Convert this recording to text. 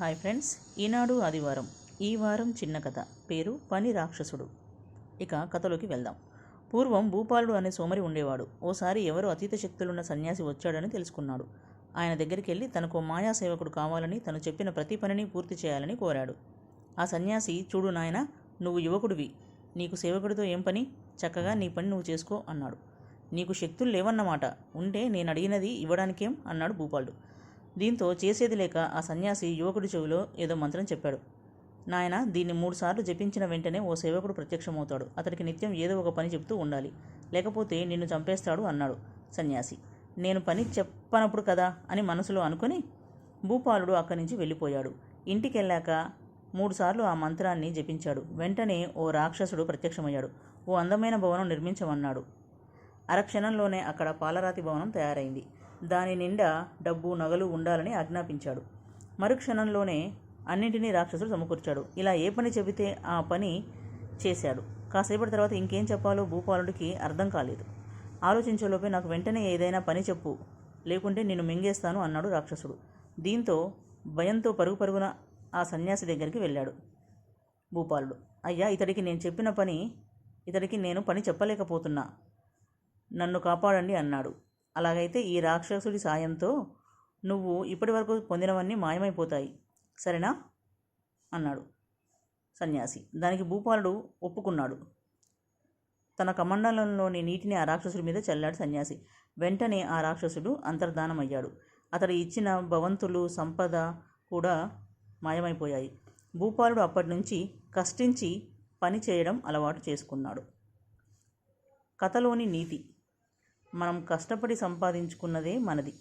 Hi friends ఈనాడు ఆదివారం ఈ వారం చిన్న కథ. పేరు పని రాక్షసుడు. ఇక కథలోకి వెళ్దాం. పూర్వం భూపాలుడు అనే సోమరి ఉండేవాడు. ఓసారి ఎవరో అతీత శక్తులున్న సన్యాసి వచ్చాడని తెలుసుకున్నాడు. ఆయన దగ్గరికి వెళ్ళి తనకు మాయా సేవకుడు కావాలని తను చెప్పిన ప్రతి పనిని పూర్తి చేయాలని కోరాడు. ఆ సన్యాసి చూడు నాయన నువ్వు యువకుడివి. నీకు సేవకుడితో ఏం పని? చక్కగా నీ పని నువ్వు చేసుకో అన్నాడు. నీకు శక్తులు లేవన్నమాట. ఉంటే నేను అడిగినది ఇవ్వడానికేం అన్నాడు భూపాలుడు. దీంతో చేసేది లేక ఆ సన్యాసి యువకుడి చెవిలో ఏదో మంత్రం చెప్పాడు. నాయన దీన్ని మూడుసార్లు జపించిన వెంటనే ఓ సేవకుడు ప్రత్యక్షమవుతాడు. అతడికి నిత్యం ఏదో ఒక పని చెప్తూ ఉండాలి. లేకపోతే నిన్ను చంపేస్తాడు అన్నాడు సన్యాసి. నేను పని చెప్పనప్పుడు కదా అని మనసులో అనుకొని భూపాలుడు అక్కడి నుంచి వెళ్ళిపోయాడు. ఇంటికెళ్ళాక మూడుసార్లు ఆ మంత్రాన్ని జపించాడు. వెంటనే ఓ రాక్షసుడు ప్రత్యక్షమయ్యాడు. ఓ అందమైన భవనం నిర్మించమన్నాడు. అరక్షణంలోనే అక్కడ పాలరాతి భవనం తయారైంది. దాని నిండా డబ్బు నగలు ఉండాలని ఆజ్ఞాపించాడు. మరుక్షణంలోనే అన్నింటినీ రాక్షసుడు సమకూర్చాడు. ఇలా ఏ పని చెబితే ఆ పని చేశాడు. కాసేపటి తర్వాత ఇంకేం చెప్పాలో భూపాలుడికి అర్థం కాలేదు. ఆలోచించేలోపే నాకు వెంటనే ఏదైనా పని చెప్పు లేకుంటే నిన్ను మింగేస్తాను అన్నాడు రాక్షసుడు. దీంతో భయంతో పరుగు పరుగున ఆ సన్యాసి దగ్గరికి వెళ్ళాడు భూపాలుడు. అయ్యా ఇతడికి నేను చెప్పిన పని ఇతడికి నేను పని చెప్పలేకపోతున్నా. నన్ను కాపాడండి అన్నాడు. అలాగైతే ఈ రాక్షసుడి సాయంతో నువ్వు ఇప్పటివరకు పొందినవన్నీ మాయమైపోతాయి. సరేనా? అన్నాడు సన్యాసి. దానికి భూపాలుడు ఒప్పుకున్నాడు. తన కమండలంలోని నీటిని ఆ రాక్షసుడి మీద చల్లాడు సన్యాసి. వెంటనే ఆ రాక్షసుడు అంతర్ధానమయ్యాడు. అతడు ఇచ్చిన భవంతులు సంపద కూడా మాయమైపోయాయి. భూపాలుడు అప్పటి నుంచి కష్టించి పని చేయడం అలవాటు చేసుకున్నాడు. కథలోని నీతి. మనం కష్టపడి సంపాదించుకున్నదే మనది.